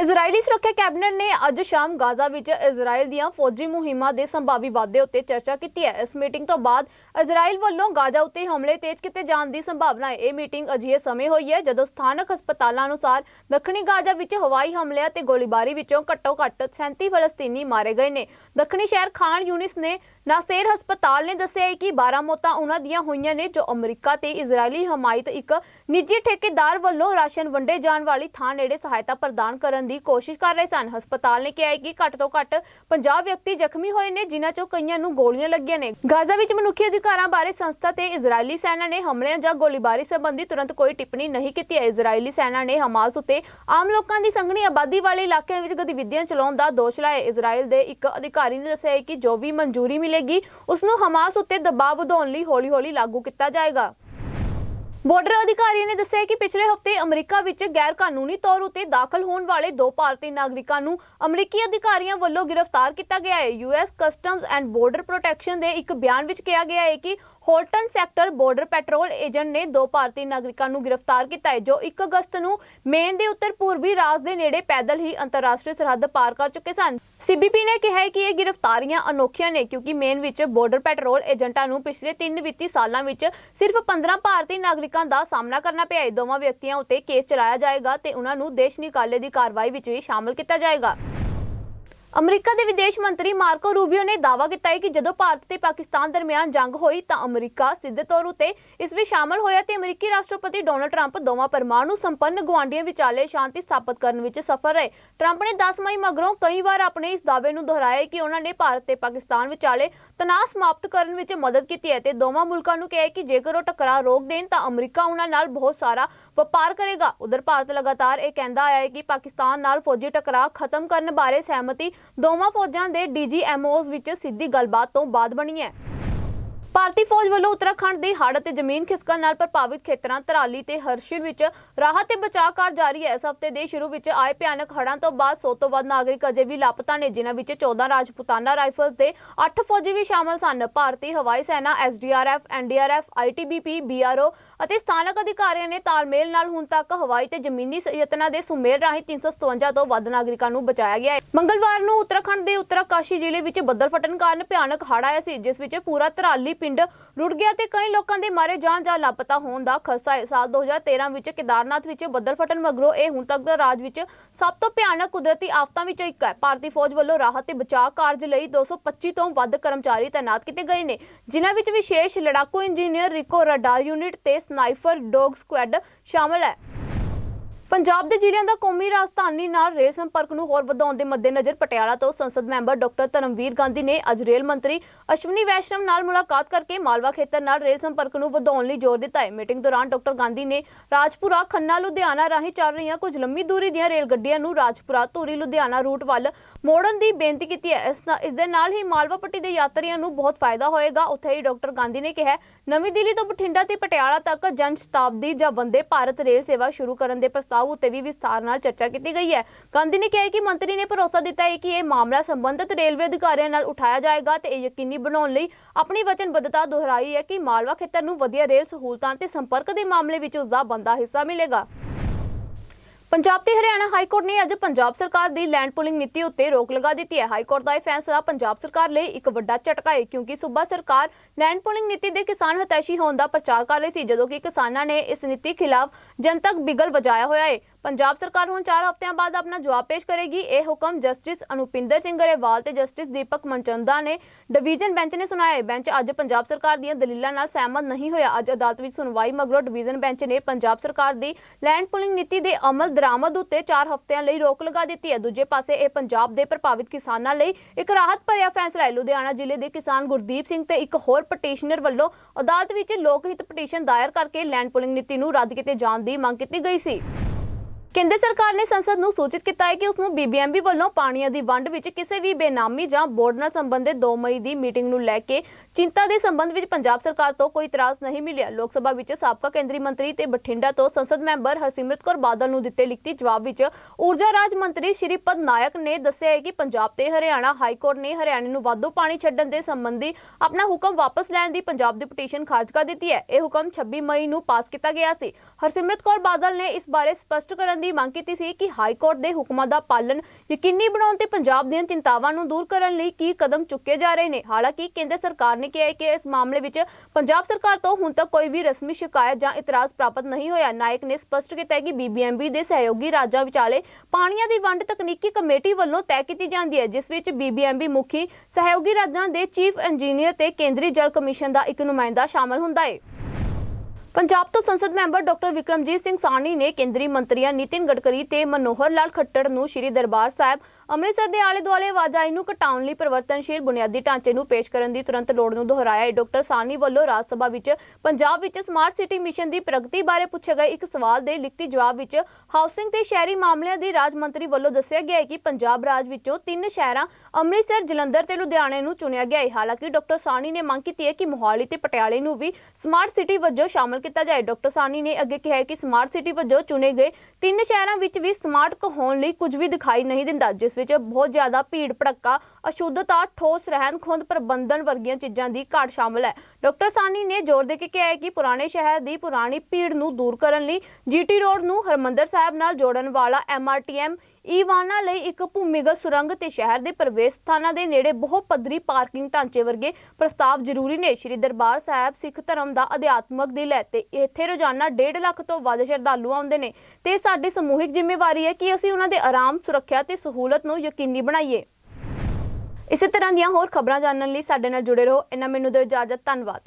ਇਜ਼ਰਾਈਲੀ ਸੁਰੱਖਿਆ ਕੈਬਨਿਟ ਨੇ ਅੱਜ ਸ਼ਾਮ ਗਾਜ਼ਾ ਵਿੱਚ ਇਜ਼ਰਾਈਲ ਦੀਆਂ ਫੌਜੀ ਮੁਹਿੰਮਾਂ ਦੇ ਸੰਭਾਵੀ ਵਾਧੇ ਉੱਤੇ ਚਰਚਾ ਕੀਤੀ ਹੈ। ਇਸ ਮੀਟਿੰਗ ਤੋਂ ਬਾਅਦ ਇਜ਼ਰਾਈਲ ਵੱਲੋਂ ਗਾਜ਼ਾ ਉੱਤੇ ਹਮਲੇ ਤੇਜ਼ ਕੀਤੇ ਜਾਣ ਦੀ ਸੰਭਾਵਨਾ ਹੈ। ਇਹ ਮੀਟਿੰਗ ਅਜਿਹੇ ਸਮੇਂ ਹੋਈ ਹੈ ਜਦੋਂ ਸਥਾਨਕ ਹਸਪਤਾਲਾਂ ਅਨੁਸਾਰ ਦੱਖਣੀ ਗਾਜ਼ਾ ਵਿੱਚ ਹਵਾਈ ਹਮਲਿਆਂ ਤੇ ਗੋਲੀਬਾਰੀ ਵਿੱਚੋਂ ਘੱਟੋ-ਘੱਟ 37 ਫਲਸਤੀਨੀ ਮਾਰੇ ਗਏ ਨੇ। ਦੱਖਣੀ ਸ਼ਹਿਰ ਖਾਨ ਯੂਨਿਸ ਨੇ ਨਾਸੇਰ ਹਸਪਤਾਲ ਨੇ ਦੱਸਿਆ ਹੈ ਕਿ 12 ਮੌਤਾਂ ਉਹਨਾਂ ਦੀਆਂ ਹੋਈਆਂ ਨੇ ਜੋ ਅਮਰੀਕਾ ਤੇ ਇਜ਼ਰਾਈਲੀ ਹਮਾਇਤ ਇੱਕ ਨਿੱਜੀ ਠੇਕੇਦਾਰ ਵੱਲੋਂ ਰਾਸ਼ਨ ਵੰਡੇ ਜਾਣ ਵਾਲੀ ਥਾਂ ਨੇੜੇ ਸਹਾਇਤਾ ਪ੍ਰਦਾਨ ਕਰਨ ਦੀ ਕੋਸ਼ਿਸ਼ ਕਰ ਰਹੇ ਸਨ। ਹਸਪਤਾਲ ਨੇ ਕਿਹਾ ਹੈ ਕਿ ਘੱਟ ਤੋਂ ਘੱਟ 50 ਵਿਅਕਤੀ ਜ਼ਖਮੀ ਹੋਏ ਨੇ, ਜਿਨ੍ਹਾਂ ਚੋਂ ਕਈਆਂ ਨੂੰ ਗੋਲੀਆਂ ਲੱਗੀਆਂ ਨੇ। ਗਾਜ਼ਾ ਵਿੱਚ ਮਨੁੱਖੀ ਅਧਿਕਾਰਾਂ ਬਾਰੇ ਸੰਸਥਾ ਤੇ ਇਜ਼ਰਾਈਲੀ ਸੈਨਾ ਨੇ ਹਮਲਿਆਂ ਜਾਂ ਗੋਲੀਬਾਰੀ ਸੰਬੰਧੀ ਤੁਰੰਤ ਕੋਈ ਟਿੱਪਣੀ ਨਹੀਂ ਕੀਤੀ ਹੈ। ਇਜ਼ਰਾਈਲੀ ਸੈਨਾ ਨੇ ਹਮਾਸ ਉੱਤੇ ਆਮ ਲੋਕਾਂ ਦੀ ਸੰਘਣੀ ਆਬਾਦੀ ਵਾਲੇ ਇਲਾਕਿਆਂ ਵਿੱਚ ਗਤੀਵਿਧੀਆਂ ਚਲਾਉਣ ਦਾ ਦੋਸ਼ ਲਾਇਆ ਇਜ਼ਰਾਈਲ ਦੇ ਇੱਕ ਅਧਿਕਾਰੀ ਨੇ ਦੱਸਿਆ ਹੈ ਕਿ ਜੋ ਵੀ ਮਨਜ਼ੂਰੀ ਮਿਲੇ ਮਿਲੇਗੀ ਉਸ ਨੂੰ ਹਮਾਸ ਉੱਤੇ ਦਬਾਅ ਵਧਾਉਣ ਲਈ ਹੌਲੀ-ਹੌਲੀ ਲਾਗੂ ਕੀਤਾ ਜਾਏਗਾ। ਬਾਰਡਰ ਅਧਿਕਾਰੀ ਨੇ ਦੱਸਿਆ ਕਿ ਪਿਛਲੇ ਹਫ਼ਤੇ ਅਮਰੀਕਾ ਵਿੱਚ ਗੈਰ ਕਾਨੂੰਨੀ ਤੌਰ ਉਤੇ ਦਾਖਲ ਹੋਣ ਵਾਲੇ ਦੋ ਭਾਰਤੀ ਨਾਗਰਿਕਾਂ ਨੂੰ ਅਮਰੀਕੀ ਅਧਿਕਾਰੀਆਂ ਵੱਲੋਂ ਗ੍ਰਿਫਤਾਰ ਕੀਤਾ ਗਿਆ ਹੈ। US customs and border protection ਦੇ ਇੱਕ ਬਿਆਨ ਵਿੱਚ ਕਿਹਾ ਗਿਆ ਹੈ ਕਿ Houlton sector border patrol agent ਨੇ ਦੋ ਭਾਰਤੀ ਨਾਗਰਿਕਾਂ ਨੂੰ ਗ੍ਰਿਫਤਾਰ ਕੀਤਾ ਹੈ, ਜੋ 1 ਅਗਸਤ ਨੂੰ ਮੇਨ ਦੇ ਉੱਤਰ ਪੂਰਬੀ ਰਾਜ ਦੇ ਨੇੜੇ ਪੈਦਲ ਹੀ ਅੰਤਰਰਾਸ਼ਟਰੀ ਸਰਹੱਦ ਪਾਰ ਕਰ ਚੁੱਕੇ ਸਨ। ਸੀਬੀਪੀ ਨੇ ਕਿਹਾ ਹੈ ਕਿ ਇਹ ਗ੍ਰਿਫਤਾਰੀਆਂ ਅਨੋਖੀਆਂ ਨੇ, ਕਿਉਂਕਿ ਮੇਨ ਵਿੱਚ ਬਾਰਡਰ ਪੈਟਰੋਲ ਏਜੰਟਾਂ ਨੂੰ ਪਿਛਲੇ 3 ਵਿੱਤੀ ਸਾਲਾਂ ਵਿੱਚ ਸਿਰਫ 15 ਭਾਰਤੀ ਨਾਗਰਿਕਾਂ ਦਾ ਸਾਹਮਣਾ ਕਰਨਾ ਪਿਆ ਹੈ। ਦੋਵਾਂ ਵਿਅਕਤੀਆਂ ਉੱਤੇ ਕੇਸ ਚਲਾਇਆ ਜਾਏਗਾ ਤੇ ਉਹਨਾਂ ਨੂੰ ਦੇਸ਼ ਨਿਕਾਲੇ ਦੀ ਕਾਰਵਾਈ ਵਿੱਚ ਵੀ ਸ਼ਾਮਲ ਕੀਤਾ ਜਾਏਗਾ। ਅਮਰੀਕਾ ਦੇ ਵਿਦੇਸ਼ ਮੰਤਰੀ ਮਾਰਕੋ ਰੂਬੀਓ ਨੇ ਦਾਅਵਾ ਕੀਤਾ ਹੈ ਕਿ ਜਦੋਂ ਭਾਰਤ ਤੇ ਪਾਕਿਸਤਾਨ ਦਰਮਿਆਨ ਜੰਗ ਹੋਈ ਤਾਂ ਅਮਰੀਕਾ ਸਿੱਧੇ ਤੌਰ ਉਤੇ ਇਸ ਵਿੱਚ ਸ਼ਾਮਲ ਹੋਇਆ ਤੇ ਅਮਰੀਕੀ ਰਾਸ਼ਟਰਪਤੀ ਡੋਨਲਡ ਟਰੰਪ ਦੋਵਾਂ ਪਰਮਾਣੂ ਸੰਪੰਨ ਗੁਆਂਢੀਆਂ ਵਿਚਾਲੇ ਸ਼ਾਂਤੀ ਸਥਾਪਿਤ ਕਰਨ ਵਿੱਚ ਸਫਲ ਰਹੇ। ਟਰੰਪ ਨੇ 10 ਮਈ ਮਗਰੋਂ ਕਈ ਵਾਰ ਆਪਣੇ ਇਸ ਦਾਅਵੇ ਨੂੰ ਦੁਹਰਾਇਆ ਕਿ ਉਹਨਾਂ ਨੇ ਭਾਰਤ ਤੇ ਪਾਕਿਸਤਾਨ ਵਿਚਾਲੇ ਤਣਾਅ ਸਮਾਪਤ ਕਰਨ ਵਿੱਚ ਮਦਦ ਕੀਤੀ ਹੈ ਤੇ ਦੋਵਾਂ ਮੁਲਕਾਂ ਨੂੰ ਕਿਹਾ ਹੈ ਕਿ ਜੇਕਰ ਉਹ ਟਕਰਾਅ ਰੋਕ ਦੇਣ ਤਾਂ ਅਮਰੀਕਾ ਉਹਨਾਂ ਨਾਲ ਬਹੁਤ ਸਾਰਾ ਵਪਾਰ ਕਰੇਗਾ। ਉਧਰ ਭਾਰਤ ਲਗਾਤਾਰ ਇਹ ਕਹਿੰਦਾ ਆਇਆ ਹੈ ਕਿ ਪਾਕਿਸਤਾਨ ਨਾਲ ਫੌਜੀ ਟਕਰਾਅ ਖਤਮ ਕਰਨ ਬਾਰੇ ਸਹਿਮਤੀ ਦੋਵਾਂ ਫੌਜਾਂ ਦੇ ਡੀਜੀਐਮਓਸ ਵਿੱਚ ਸਿੱਧੀ ਗੱਲਬਾਤ ਤੋਂ ਬਾਅਦ ਬਣੀ ਹੈ। ਭਾਰਤੀ ਫੌਜ ਵੱਲੋਂ ਉੱਤਰਾਖੰਡ ਦੇ ਹੜ੍ਹ ਅਤੇ ਜ਼ਮੀਨ ਖਿਸਕਣ ਨਾਲ ਪ੍ਰਭਾਵਿਤ ਖੇਤਰਾਂ ਤਰਾਲੀ ਤੇ ਹਰਸ਼ਿਲ ਵਿੱਚ ਰਾਹਤ ਤੇ ਬਚਾਅ ਕਾਰਜ ਜਾਰੀ ਹੈ। ਇਸ ਹਫ਼ਤੇ ਦੇ ਸ਼ੁਰੂ ਵਿੱਚ ਆਏ ਭਿਆਨਕ ਹੜ੍ਹਾਂ ਤੋਂ ਬਾਅਦ 100 ਤੋਂ ਵੱਧ ਨਾਗਰਿਕ ਅਜੇ ਵੀ ਲਾਪਤਾ ਨੇ, ਜਿਨ੍ਹਾਂ ਵਿੱਚ 14 ਰਾਜਪੂਤਾਨਾ ਰਾਈਫਲਸ ਦੇ 8 ਫੌਜੀ ਵੀ ਸ਼ਾਮਲ ਸਨ। ਭਾਰਤੀ ਹਵਾਈ ਸੈਨਾ ਐਸਡੀਆਰਐਫ ਐਨਡੀਆਰਐਫ ਆਈਟੀਬੀਪੀ ਬੀਆਰਓ ਅਤੇ ਸਥਾਨਕ ਅਧਿਕਾਰੀਆਂ ਨੇ ਤਾਲਮੇਲ ਨਾਲ ਹੁਣ ਤੱਕ ਹਵਾਈ ਤੇ ਜ਼ਮੀਨੀ ਯਤਨਾਂ ਦੇ ਸੁਮੇਲ ਰਾਹੀਂ 357 ਤੋਂ ਵੱਧ ਨਾਗਰਿਕਾਂ ਨੂੰ ਬਚਾਇਆ ਗਿਆ ਹੈ। ਮੰਗਲਵਾਰ ਨੂੰ ਉੱਤਰਾਖੰਡ ਦੇ ਉੱਤਰਾਕਾਸ਼ੀ ਜ਼ਿਲ੍ਹੇ ਵਿੱਚ ਬੱਦਲ ਫਟਣ ਕਾਰਨ ਭਿਆਨਕ ਹੜ੍ਹ ਆਇਆ ਸੀ, ਜਿਸ ਵਿੱਚ ਪੂਰਾ ਤਰਾਲੀ ਪਿੰਡ ਰੁੜ ਗਿਆ ਤੇ ਕਈ ਲੋਕਾਂ ਦੇ ਮਾਰੇ ਜਾਣ ਜਾਂ ਲਾਪਤਾ ਹੋਣ ਦਾ ਖਦਸ਼ਾ ਹੈ। ਸਾਲ 2013 ਵਿੱਚ ਕੇਦਾਰਨਾਥ ਵਿੱਚ ਬੱਦਲ ਫਟਣ ਮਗਰੋਂ ਇਹ ਹੁਣ ਤੱਕ ਦਾ ਰਾਜ ਵਿੱਚ ਸਭ ਤੋਂ ਭਿਆਨਕ ਕੁਦਰਤੀ ਆਫਤਾਂ ਵਿੱਚੋਂ ਇੱਕ ਹੈ। ਭਾਰਤੀ ਫੌਜ ਵੱਲੋਂ ਰਾਹਤ ਤੇ ਬਚਾਅ ਕਾਰਜ ਲਈ 225 ਤੋਂ ਵੱਧ ਕਰਮਚਾਰੀ ਤਾਇਨਾਤ ਕੀਤੇ ਗਏ ਨੇ, ਜਿਨ੍ਹਾਂ ਵਿੱਚ ਵਿਸ਼ੇਸ਼ ਲੜਾਕੂ ਇੰਜੀਨੀਅਰ ਰਿਕੋ ਰਡਾਰ ਯੂਨਿਟ ਤੇ ਸਨਾਈਫਰ ਡੌਗ ਸਕੁਐਡ ਸ਼ਾਮਲ ਹੈ। ਪੰਜਾਬ ਦੇ ਜ਼ਿਲ੍ਹਿਆਂ ਦਾ ਕੌਮੀ ਰਾਜਧਾਨੀ ਨਾਲ ਰੇਲ ਸੰਪਰਕ ਨੂੰ ਹੋਰ ਵਧਾਉਣ ਦੇ ਮੱਦੇਨਜ਼ਰ ਪਟਿਆਲਾ ਤੋਂ ਸੰਸਦ ਮੈਂਬਰ ਡਾਕਟਰ ਧਰਮਵੀਰ ਗਾਂਧੀ ਨੇ ਅੱਜ ਰੇਲ ਮੰਤਰੀ ਅਸ਼ਵਨੀ ਵੈਸ਼ਨਵ ਨਾਲ ਮੁਲਾਕਾਤ ਕਰਕੇ ਮਾਲਵਾ ਖੇਤਰ ਨਾਲ ਰੇਲ ਸੰਪਰਕ ਨੂੰ ਵਧਾਉਣ ਲਈ ਜ਼ੋਰ ਦਿੱਤਾ ਹੈ। ਮੀਟਿੰਗ ਦੌਰਾਨ ਡਾਕਟਰ ਗਾਂਧੀ ਨੇ ਰਾਜਪੁਰਾ, ਖੰਨਾ, ਲੁਧਿਆਣਾ ਰਾਹੀਂ ਚੱਲ ਰਹੀਆਂ ਕੁਝ ਲੰਮੀ ਦੂਰੀ ਦੀਆਂ ਰੇਲ ਗੱਡੀਆਂ ਨੂੰ ਰਾਜਪੁਰਾ, ਧੂਰੀ, ਲੁਧਿਆਣਾ ਰੂਟ ਵੱਲ ਮੋੜਨ ਦੀ ਬੇਨਤੀ ਕੀਤੀ ਹੈ। ਇਸ ਦੇ ਨਾਲ ਹੀ ਮਾਲਵਾ ਪੱਟੀ ਦੇ ਯਾਤਰੀਆਂ ਨੂੰ ਬਹੁਤ ਫਾਇਦਾ ਹੋਏਗਾ। ਉੱਥੇ ਹੀ ਡਾਕਟਰ ਗਾਂਧੀ ਨੇ ਕਿਹਾ, ਨਵੀਂ ਦਿੱਲੀ ਤੋਂ ਬਠਿੰਡਾ ਤੇ ਪਟਿਆਲਾ ਤੱਕ ਜਨ ਸ਼ਤਾਬਦੀ ਜਾਂ ਵੰਦੇ ਭਾਰਤ ਰੇਲ ਸੇਵਾ ਸ਼ੁਰੂ ਕਰਨ ਦੇ ਪ੍ਰਸਤਾਵ ਉਤੇ ਵੀ ਵਿਸਥਾਰ ਨਾਲ ਚਰਚਾ ਕੀਤੀ ਗਈ ਹੈ। ਗਾਂਧੀ ਨੇ ਕਿਹਾ ਕਿ ਮੰਤਰੀ ਨੇ ਭਰੋਸਾ ਦਿੱਤਾ ਹੈ ਕਿ ਇਹ ਮਾਮਲਾ ਸੰਬੰਧਿਤ ਰੇਲਵੇ ਅਧਿਕਾਰੀਆਂ ਨਾਲ ਉਠਾਇਆ ਜਾਏਗਾ ਤੇ ਇਹ ਯਕੀਨੀ ਬਣਾਉਣ ਲਈ ਆਪਣੀ ਵਚਨਬੱਧਤਾ ਦੁਹਰਾਈ ਹੈ ਕਿ ਮਾਲਵਾ ਖੇਤਰ ਨੂੰ ਵਧੀਆ ਰੇਲ ਸਹੂਲਤਾਂ ਤੇ ਸੰਪਰਕ ਦੇ ਮਾਮਲੇ ਵਿੱਚ ਉਸ ਦਾ ਬੰਦਾ ਹਿੱਸਾ ਮਿਲੇਗਾ। ਪੰਜਾਬ ਤੇ ਹਰਿਆਣਾ ਹਾਈ ਕੋਰਟ ਨੇ ਅੱਜ ਪੰਜਾਬ ਸਰਕਾਰ ਦੀ ਲੈਂਡ ਪੁਲਿੰਗ ਨੀਤੀ ਉੱਤੇ ਰੋਕ ਲਗਾ ਦਿੱਤੀ ਹੈ। ਹਾਈ ਕੋਰਟ ਦਾ ਇਹ ਫੈਸਲਾ ਪੰਜਾਬ ਸਰਕਾਰ ਲਈ ਇੱਕ ਵੱਡਾ ਝਟਕਾ ਹੈ ਕਿਉਂਕਿ ਸੂਬਾ ਸਰਕਾਰ ਲੈਂਡ ਪੁਲਿੰਗ ਨੀਤੀ ਦੇ ਕਿਸਾਨ ਹਤੈਸ਼ੀ ਹੋਣ ਦਾ ਪ੍ਰਚਾਰ ਕਰ ਰਹੀ ਸੀ, ਜਦੋਂ ਕਿ ਕਿਸਾਨਾਂ ਨੇ ਇਸ ਨੀਤੀ ਖਿਲਾਫ ਜਨਤਕ ਬਿਗਲ ਵਜਾਇਆ ਹੋਇਆ ਹੈ ਪੰਜਾਬ ਸਰਕਾਰ ਹੁਣ 4 ਹਫ਼ਤਿਆਂ ਬਾਅਦ ਆਪਣਾ ਜਵਾਬ ਪੇਸ਼ ਕਰੇਗੀ। ਇਹ ਹੁਕਮ ਜਸਟਿਸ ਅਨੁਪਿੰਦਰ ਸਿੰਘ ਗਰੇਵਾਲ ਤੇ ਜਸਟਿਸ ਦੀਪਕ ਮਨਚੰਦਾ ਨੇ ਡਿਵੀਜ਼ਨ ਬੈਂਚ ਨੇ ਸੁਣਾਇਆ ਹੈ ਬੈਂਚ ਅੱਜ ਪੰਜਾਬ ਸਰਕਾਰ ਦੀਆਂ ਦਲੀਲਾਂ ਨਾਲ ਸਹਿਮਤ ਨਹੀਂ ਹੋਇਆ। ਅੱਜ ਅਦਾਲਤ ਵਿੱਚ ਸੁਣਵਾਈ ਮਗਰੋਂ ਡਿਵੀਜ਼ਨ ਬੈਂਚ ਨੇ ਪੰਜਾਬ ਸਰਕਾਰ ਦੀ ਲੈਂਡ ਪੁਲਿੰਗ ਨੀਤੀ ਦੇ ਅਮਲ ਦਰਾਮਦ ਉੱਤੇ 4 ਹਫ਼ਤਿਆਂ ਲਈ ਰੋਕ ਲਗਾ ਦਿੱਤੀ ਹੈ। ਦੂਜੇ ਪਾਸੇ ਇਹ ਪੰਜਾਬ ਦੇ ਪ੍ਰਭਾਵਿਤ ਕਿਸਾਨਾਂ ਲਈ ਇੱਕ ਰਾਹਤ ਭਰਿਆ ਫੈਸਲਾ ਹੈ। ਲੁਧਿਆਣਾ ਜ਼ਿਲ੍ਹੇ ਦੇ ਕਿਸਾਨ ਗੁਰਦੀਪ ਸਿੰਘ ਤੇ ਇੱਕ ਹੋਰ ਪਟੀਸ਼ਨਰ ਵੱਲੋਂ ਅਦਾਲਤ ਵਿੱਚ ਲੋਕ ਹਿੱਤ ਪਟੀਸ਼ਨ ਦਾਇਰ ਕਰਕੇ ਲੈਂਡ ਪੁਲਿੰਗ ਨੀਤੀ ਨੂੰ ਰੱਦ ਕੀਤੇ ਜਾਣ ਦੀ ਮੰਗ ਕੀਤੀ ਗਈ ਸੀ। ਕੇਂਦਰ ਸਰਕਾਰ ਨੇ ਸੰਸਦ ਨੂੰ ਸੂਚਿਤ ਕੀਤਾ ਹੈ ਕਿ ਉਸ ਨੂੰ ਬੀਬੀਐਮਬੀ ਵੱਲੋਂ ਪਾਣੀਆਂ ਦੀ ਵੰਡ ਵਿੱਚ ਕਿਸੇ ਵੀ ਬੇਨਾਮੀ ਜਾਂ ਬੋਰਡ ਨਾਲ ਸੰਬੰਧਿਤ 2 ਮਈ ਦੀ ਮੀਟਿੰਗ ਨੂੰ ਲੈ ਕੇ ਚਿੰਤਾ ਦੇ ਸੰਬੰਧ ਵਿੱਚ ਪੰਜਾਬ ਸਰਕਾਰ ਤੋਂ ਕੋਈ ਇਤਰਾਜ਼ ਨਹੀਂ ਮਿਲਿਆ। ਲੋਕ ਸਭਾ ਵਿੱਚ ਸਾਬਕਾ ਕੇਂਦਰੀ ਮੰਤਰੀ ਤੇ ਬਠਿੰਡਾ ਤੋਂ ਸੰਸਦ ਮੈਂਬਰ ਹਰਸਿਮਰਤ ਕੌਰ ਬਾਦਲ ਨੂੰ ਦਿੱਤੇ ਲਿਖਤੀ ਜਵਾਬ ਵਿੱਚ ਊਰਜਾ ਰਾਜ ਮੰਤਰੀ ਸ਼੍ਰੀ ਪਦ ਨਾਇਕ ਨੇ ਦੱਸਿਆ ਹੈ ਕਿ ਪੰਜਾਬ ਤੇ ਹਰਿਆਣਾ ਹਾਈ ਕੋਰਟ ਨੇ ਹਰਿਆਣੇ ਨੂੰ ਵਾਧੂ ਪਾਣੀ ਛੱਡਣ ਦੇ ਸੰਬੰਧੀ ਆਪਣਾ ਹੁਕਮ ਵਾਪਸ ਲੈਣ ਦੀ ਪੰਜਾਬ ਦੀ ਪਟੀਸ਼ਨ ਖਾਰਜ ਕਰ ਦਿੱਤੀ ਹੈ। ਇਹ ਹੁਕਮ 26 ਮਈ ਨੂੰ ਪਾਸ ਕੀਤਾ ਗਿਆ ਸੀ। ਹਰਸਿਮਰਤ ਕੌਰ ਬਾਦਲ ਨੇ ਇਸ ਬਾਰੇ ਸਪਸ਼ਟ ਕਰਨ ਦੀ ਮੰਗ ਕੀਤੀ ਸੀ ਕਿ ਹਾਈ ਕੋਰਟ ਦੇ ਹੁਕਮਾਂ ਦਾ ਪਾਲਣ ਯਕੀਨੀ ਬਣਾਉਣ ਤੇ ਪੰਜਾਬ ਦੀਆਂ ਚਿੰਤਾਵਾਂ ਨੂੰ ਦੂਰ ਕਰਨ ਲਈ ਕੀ ਕਦਮ ਚੁੱਕੇ ਜਾ ਰਹੇ ਨੇ। ਹਾਲਾਂਕਿ ਕੇਂਦਰ ਸਰਕਾਰ ਨੇ ਕਿਹਾ ਕਿ ਇਸ ਮਾਮਲੇ ਵਿੱਚ ਪੰਜਾਬ ਸਰਕਾਰ ਤੋਂ ਹੁਣ ਤੱਕ ਕੋਈ ਵੀ ਰਸਮੀ ਸ਼ਿਕਾਇਤ ਜਾਂ ਇਤਰਾਜ਼ ਪ੍ਰਾਪਤ ਨਹੀਂ ਹੋਇਆ। ਨਾਇਕ ਨੇ ਸਪਸ਼ਟ ਕੀਤਾ ਹੈ ਕਿ ਬੀਬੀਐਮਬੀ ਦੇ ਸਹਿਯੋਗੀ ਰਾਜਾਂ ਵਿਚਾਲੇ ਪਾਣੀਆਂ ਦੀ ਵੰਡ ਤਕਨੀਕੀ ਕਮੇਟੀ ਵੱਲੋਂ ਤੈਅ ਕੀਤੀ ਜਾਂਦੀ ਹੈ, ਜਿਸ ਵਿੱਚ ਬੀਬੀਐਮਬੀ ਮੁਖੀ, ਸਹਿਯੋਗੀ ਰਾਜਾਂ ਦੇ ਚੀਫ ਇੰਜੀਨੀਅਰ ਤੇ ਕੇਂਦਰੀ ਜਲ ਕਮਿਸ਼ਨ ਦਾ ਇੱਕ ਨੁਮਾਇੰਦਾ ਸ਼ਾਮਲ ਹੁੰਦਾ ਹੈ। ਪੰਜਾਬ ਤੋਂ ਸੰਸਦ ਮੈਂਬਰ ਡਾਕਟਰ ਵਿਕਰਮਜੀਤ ਸਿੰਘ ਸਾਹਨੀ ਨੇ ਕੇਂਦਰੀ ਮੰਤਰੀਆਂ ਨਿਤਿਨ ਗਡਕਰੀ ਤੇ ਮਨੋਹਰ ਲਾਲ ਖੱਟੜ ਨੂੰ ਸ਼੍ਰੀ ਦਰਬਾਰ ਸਾਹਿਬ ਅੰਮ੍ਰਿਤਸਰ ਦੇ ਆਲੇ ਦੁਆਲੇ ਆਵਾਜਾਈ ਨੂੰ ਘਟਾਉਣ ਲਈ ਪਰਿਵਰਤਨਸ਼ੀਲ ਬੁਨਿਆਦੀ ਢਾਂਚੇ ਨੂੰ ਪੇਸ਼ ਕਰਨ ਦੀ ਤੁਰੰਤ ਲੋੜ ਨੂੰ ਦੁਹਰਾਇਆ ਹੈ ਡਾਕਟਰ ਸਾਹਨੀ ਵੱਲੋਂ ਰਾਜ ਸਭਾ ਵਿੱਚ ਪੰਜਾਬ ਵਿੱਚ ਸਮਾਰਟ ਸਿਟੀ ਮਿਸ਼ਨ ਦੀ ਪ੍ਰਗਤੀ ਬਾਰੇ ਪੁੱਛੇ ਗਏ ਇੱਕ ਸਵਾਲ ਦੇ ਲਿਖਤੀ ਜਵਾਬ ਵਿੱਚ ਹਾਊਸਿੰਗ ਤੇ ਸ਼ਹਿਰੀ ਮਾਮਲਿਆਂ ਦੇ ਰਾਜ ਮੰਤਰੀ ਵੱਲੋਂ ਦੱਸਿਆ ਗਿਆ ਹੈ ਕਿ ਪੰਜਾਬ ਰਾਜ ਵਿੱਚੋਂ ਤਿੰਨ ਸ਼ਹਿਰਾਂ ਅੰਮ੍ਰਿਤਸਰ, ਜਲੰਧਰ ਤੇ ਲੁਧਿਆਣੇ ਨੂੰ ਚੁਣਿਆ ਗਿਆ ਹੈ। ਹਾਲਾਂਕਿ ਡਾਕਟਰ ਸਾਨੀ ਨੇ ਮੰਗ ਕੀਤੀ ਹੈ ਕਿ ਮੋਹਾਲੀ ਤੇ ਪਟਿਆਲੇ ਨੂੰ ਵੀ ਸਮਾਰਟ ਸਿਟੀ ਵਜੋਂ ਸ਼ਾਮਲ ਕੀਤਾ ਜਾਏ। ਡਾਕਟਰ ਸਾਨੀ ਨੇ ਅੱਗੇ ਕਿਹਾ ਕਿ ਸਮਾਰਟ ਸਿਟੀ ਵਜੋਂ ਚੁਣੇ ਗਏ ਤਿੰਨ ਸ਼ਹਿਰਾਂ ਵਿੱਚ ਵੀ ਸਮਾਰਟ ਹੋਣ ਲਈ ਕੁਝ ਵੀ ਦਿਖਾਈ ਨਹੀਂ ਦਿੰਦਾ, ਜਿਸ ਵਿੱਚ ਬਹੁਤ ਜ਼ਿਆਦਾ ਭੀੜ ਭੜੱਕਾ ਅਸ਼ੁੱਧਤਾ, ਠੋਸ ਰਹਿਣ ਖੁੰਦ ਪ੍ਰਬੰਧਨ ਵਰਗੀਆਂ ਚੀਜ਼ਾਂ ਦੀ ਘਾਟ ਸ਼ਾਮਲ ਹੈ। ਡਾਕਟਰ ਸਾਨੀ ਨੇ ਜ਼ੋਰ ਦੇ ਕੇ ਕਿਹਾ ਹੈ ਕਿ ਪੁਰਾਣੇ ਸ਼ਹਿਰ ਦੀ ਪੁਰਾਣੀ ਭੀੜ ਨੂੰ ਦੂਰ ਕਰਨ ਲਈ ਜੀਟੀ ਰੋਡ ਨੂੰ ਹਰਮੰਦਰ ਸਾਹਿਬ ਨਾਲ ਜੋੜਨ ਵਾਲਾ ਐਮਆਰਟੀਐਮ ਈਵਾਨਾ ਲਈ ਇੱਕ ਭੂਮੀਗਤ ਸੁਰੰਗ ਤੇ ਸ਼ਹਿਰ ਦੇ ਪ੍ਰਵੇਸ਼ ਸਥਾਨਾਂ ਦੇ ਨੇੜੇ ਬਹੁ ਪੱਧਰੀ ਪਾਰਕਿੰਗ ਢਾਂਚੇ ਵਰਗੇ ਪ੍ਰਸਤਾਵ ਜ਼ਰੂਰੀ ਨੇ। ਸ਼੍ਰੀ ਦਰਬਾਰ ਸਾਹਿਬ ਸਿੱਖ ਧਰਮ ਦਾ ਅਧਿਆਤਮਕ ਦਿਲ ਹੈ ਤੇ ਇੱਥੇ ਰੋਜ਼ਾਨਾ 1.5 ਲੱਖ ਤੋਂ ਵੱਧ ਸ਼ਰਧਾਲੂ ਆਉਂਦੇ ਨੇ। ਤੇ ਸਾਡੀ ਸਮੂਹਿਕ ਜ਼ਿੰਮੇਵਾਰੀ ਹੈ ਕਿ ਅਸੀਂ ਉਹਨਾਂ ਦੇ ਆਰਾਮ, ਸੁਰੱਖਿਆ ਤੇ ਸਹੂਲਤ ਨੂੰ ਯਕੀਨੀ ਬਣਾਈਏ। ਇਸੇ ਤਰ੍ਹਾਂ ਦੀਆਂ ਹੋਰ ਖਬਰਾਂ ਜਾਣਨ ਲਈ ਸਾਡੇ ਨਾਲ ਜੁੜੇ ਰਹੋ। ਇਹਨਾਂ ਮੈਨੂੰ ਦਿਓ ਇਜਾਜ਼ਤ। ਧੰਨਵਾਦ।